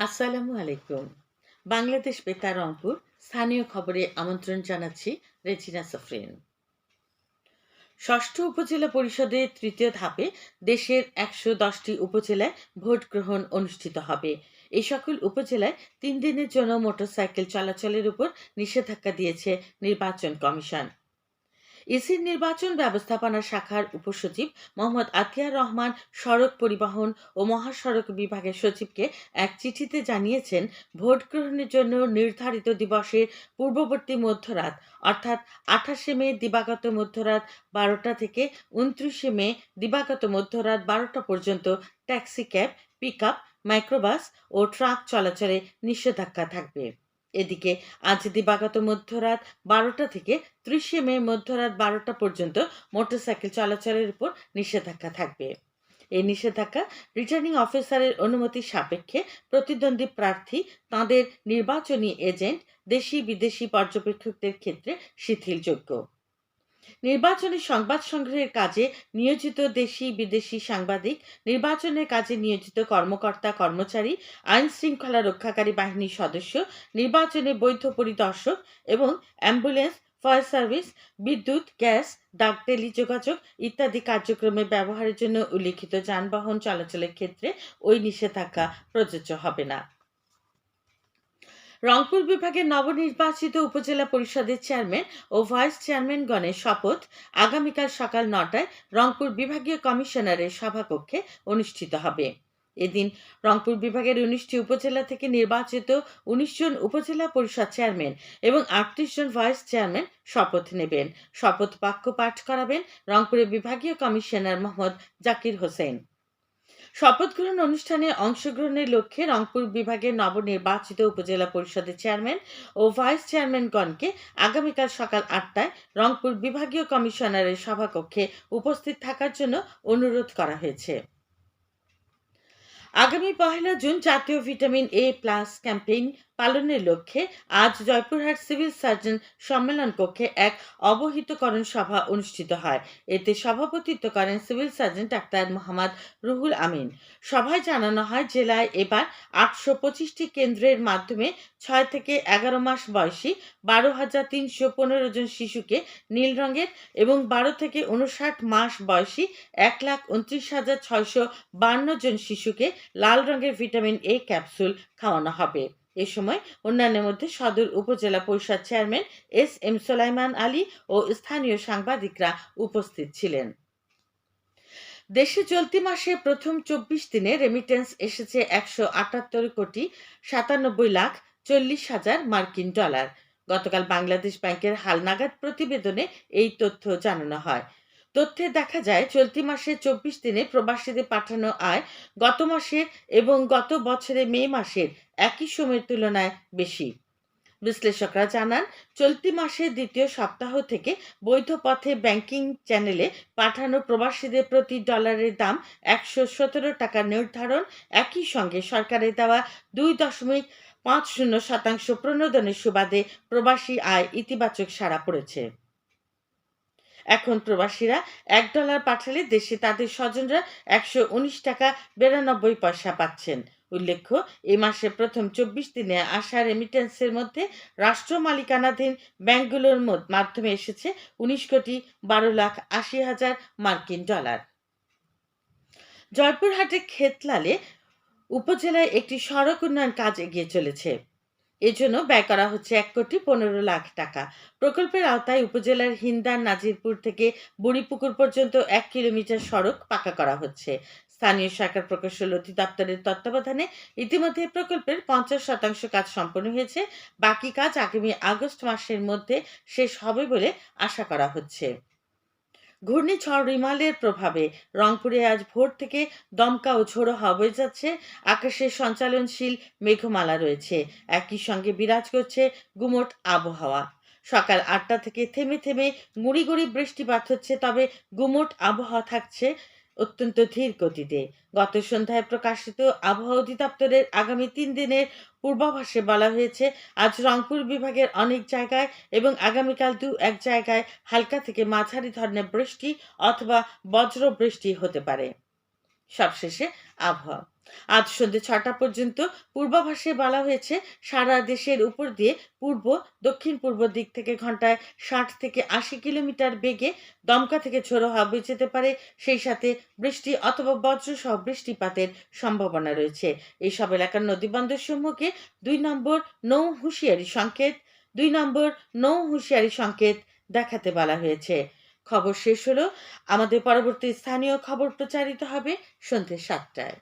আসসালামু আলাইকুম। বাংলাদেশ বেতার রংপুর, স্থানীয় খবরে আমন্ত্রণ জানাচ্ছি রেজিনা সফরিন। ষষ্ঠ উপজেলা পরিষদের তৃতীয় ধাপে দেশের একশো দশটি উপজেলায় ভোট গ্রহণ অনুষ্ঠিত হবে। এই সকল উপজেলায় তিন দিনের জন্য মোটরসাইকেল চলাচলের উপর নিষেধাজ্ঞা দিয়েছে নির্বাচন কমিশন। ইসির নির্বাচন ব্যবস্থাপনা শাখার উপসচিব মোহাম্মদ আতিয়ার রহমান সড়ক পরিবহন ও মহাসড়ক বিভাগের সচিবকে এক চিঠিতে জানিয়েছেন, ভোট গ্রহণের জন্য নির্ধারিত দিবসের পূর্ববর্তী মধ্যরাত, অর্থাৎ আঠাশে মে দিবাগত মধ্যরাত বারোটা থেকে উনত্রিশে মে দিবাগত মধ্যরাত বারোটা পর্যন্ত taxi cab pick up microbus ও ট্রাক চলাচলে নিষেধাজ্ঞা থাকবে। এদিকে আজ দিবাগত মধ্যরাত বারোটা থেকে ত্রিশে মে মধ্যরাত বারোটা পর্যন্ত মোটরসাইকেল চলাচলের উপর নিষেধাজ্ঞা থাকবে। এই নিষেধাজ্ঞা রিটার্নিং অফিসারের অনুমতি সাপেক্ষে প্রতিদ্বন্দ্বী প্রার্থী, তাদের নির্বাচনী এজেন্ট দেশি বিদেশি পর্যবেক্ষকদের ক্ষেত্রে শিথিলযোগ্য। নির্বাচনী সংবাদ সংগ্রহের কাজে নিয়োজিত দেশি বিদেশি সাংবাদিক, নির্বাচনের কাজে নিয়োজিত কর্মকর্তা, কর্মচারী, আইন শৃঙ্খলা রক্ষাকারী বাহিনীর সদস্য, নির্বাচনে বৈধ পরিদর্শক এবং অ্যাম্বুলেন্স, ফায়ার সার্ভিস, বিদ্যুৎ, গ্যাস, ডাক টেলিযোগাযোগ ইত্যাদি কার্যক্রমে ব্যবহারের জন্য উল্লিখিত যানবাহন চলাচলের ক্ষেত্রে ওই নিষেধাজ্ঞা প্রযোজ্য হবে না। রংপুর বিভাগের নবনির্বাচিত উপজেলা পরিষদের চেয়ারম্যান ও ভাইস চেয়ারম্যানগণের শপথ আগামীকাল সকাল নটায় রংপুর বিভাগীয় কমিশনারের সভাকক্ষে অনুষ্ঠিত হবে। এদিন রংপুর বিভাগের উনিশটি উপজেলা থেকে নির্বাচিত উনিশ জন উপজেলা পরিষদ চেয়ারম্যান এবং আটত্রিশ জন ভাইস চেয়ারম্যান শপথ নেবেন। শপথ বাক্য পাঠ করাবেন রংপুরের বিভাগীয় কমিশনার মোহাম্মদ জাকির হোসেন। শপথ গ্রহণ অনুষ্ঠানে অংশগ্রহণের লক্ষ্যে রংপুর বিভাগের নবনির্বাচিত উপজেলা পরিষদের চেয়ারম্যান ও ভাইস চেয়ারম্যানগণকে আগামীকাল সকাল আটটায় রংপুর বিভাগীয় কমিশনারের সভাকক্ষে উপস্থিত থাকার জন্য অনুরোধ করা হয়েছে। আগামী পহেলা জুন জাতীয় ভিটামিন এ প্লাস ক্যাম্পেইন পালনের লক্ষ্যে আজ জয়পুরহাট সিভিল সার্জন সম্মেলন কক্ষে এক অবহিতকরণ সভা অনুষ্ঠিত হয়। এতে সভাপতিত্ব করেন civil surgeon doctor Mohammad Ruhul Amin. সভায় জানানো হয়, জেলায় এবার আটশো পঁচিশটি কেন্দ্রের মাধ্যমে ছয় থেকে এগারো মাস বয়সী বারো হাজার তিনশো পনেরো জন শিশুকে নীল রঙের এবং বারো থেকে উনষাট মাস বয়সী এক লাখ উনত্রিশ হাজার ছয়শো বান্ন জন শিশুকে লাল রঙের ভিটামিন এ ক্যাপসুল খাওয়ানো হবে। এ সময় অন্যান্যের মধ্যে সদর উপজেলা পরিষদ chairman S M Solaiman Ali ও স্থানীয় সাংবাদিকরা উপস্থিত ছিলেন। দেশে চলতি মাসে প্রথম চব্বিশ দিনে রেমিটেন্স এসেছে একশো আটাত্তর কোটি সাতানব্বই লাখ চল্লিশ হাজার মার্কিন ডলার। গতকাল বাংলাদেশ ব্যাংকের হালনাগাদ প্রতিবেদনে এই তথ্য জানানো হয়। তথ্যে দেখা যায়, চলতি মাসে চব্বিশ দিনে প্রবাসীদের পাঠানো আয় গত মাসের এবং গত বছরে মে মাসের একই সময়ের তুলনায় বেশি। বিশ্লেষকরা জানান, চলতি মাসের দ্বিতীয় সপ্তাহ থেকে বৈধ পথে ব্যাংকিং চ্যানেলে পাঠানো প্রবাসীদের প্রতি ডলারের দাম একশো সতেরো টাকা নির্ধারণ, একই সঙ্গে সরকারের দেওয়া দুই দশমিক পাঁচ শূন্য শতাংশ প্রণোদনের সুবাদে প্রবাসী আয় ইতিবাচক সাড়া পড়েছে। এখন প্রবাসীরা এক ডলার পাঠালে দেশে তাদের স্বজনরা একশো উনিশ টাকা বিরানব্বই পয়সা পাচ্ছেন। উল্লেখ্য, এ মাসে প্রথম চব্বিশ দিনে আসা রেমিটেন্সের মধ্যে রাষ্ট্র মালিকানাধীন ব্যাংকগুলোর মাধ্যমে এসেছে উনিশ কোটি বারো লাখ আশি হাজার মার্কিন ডলার। জয়পুরহাটের খেতলালে উপজেলায় একটি সড়ক উন্নয়ন কাজ এগিয়ে চলেছে। এজন্য ব্যয় করা হচ্ছে এক কোটি পনেরো লাখ টাকা। প্রকল্পের আওতায় উপজেলার হিন্দার নাজিরপুর থেকে বুড়িপুকুর পর্যন্ত এক কিলোমিটার সড়ক পাকা করা হচ্ছে। স্থানীয় সরকার প্রকৌশল অধিদপ্তরের তত্ত্বাবধানে ইতিমধ্যে প্রকল্পের পঞ্চাশ শতাংশ কাজ সম্পন্ন হয়েছে। বাকি কাজ আগামী আগস্ট মাসের মধ্যে শেষ হবে বলে আশা করা হচ্ছে। ঘূর্ণিঝড় রিমালের প্রভাবে রংপুরে আজ ভোর থেকে দমকা ও ঝোড়ো হাওয়া যাচ্ছে। আকাশে সঞ্চালনশীল মেঘমালা রয়েছে। একই সঙ্গে বিরাজ করছে গুমট আবহাওয়া। সকাল আটটা থেকে থেমে থেমে গুঁড়ি গুঁড়ি বৃষ্টিপাত হচ্ছে, তবে গুমট আবহাওয়া থাকছে অত্যন্ত ধীর গতিতে। গত সন্ধ্যায় প্রকাশিত আবহাওয়া অধিদপ্তরের আগামী তিন দিনের পূর্বাভাসে বলা হয়েছে, আজ রংপুর বিভাগের অনেক জায়গায় এবং আগামীকাল দু এক জায়গায় হালকা থেকে মাঝারি ধরনের বৃষ্টি অথবা বজ্র বৃষ্টি হতে পারে। সবশেষে আবহাওয়া। আজ সন্ধ্যে ছটা পর্যন্ত পূর্বাভাসে বলা হয়েছে, সারা দেশের উপর দিয়ে পূর্ব দক্ষিণ পূর্ব দিক থেকে ঘন্টায় ষাট থেকে আশি কিলোমিটার বেগে দমকা থেকে ঝোড়ো হাওয়া বয়ে যেতে পারে। সেই সাথে বৃষ্টি অথবা বজ্রসহ বৃষ্টিপাতের সম্ভাবনা রয়েছে। এইসব এলাকার নদীবন্দর সমূহকে দুই নম্বর নৌ হুঁশিয়ারি সংকেত, দুই নম্বর নৌ হুঁশিয়ারি সংকেত দেখাতে বলা হয়েছে। খবর শেষ হলো। আমাদের পরবর্তী স্থানীয় খবর প্রচারিত হবে সন্ধ্যে সাতটায়।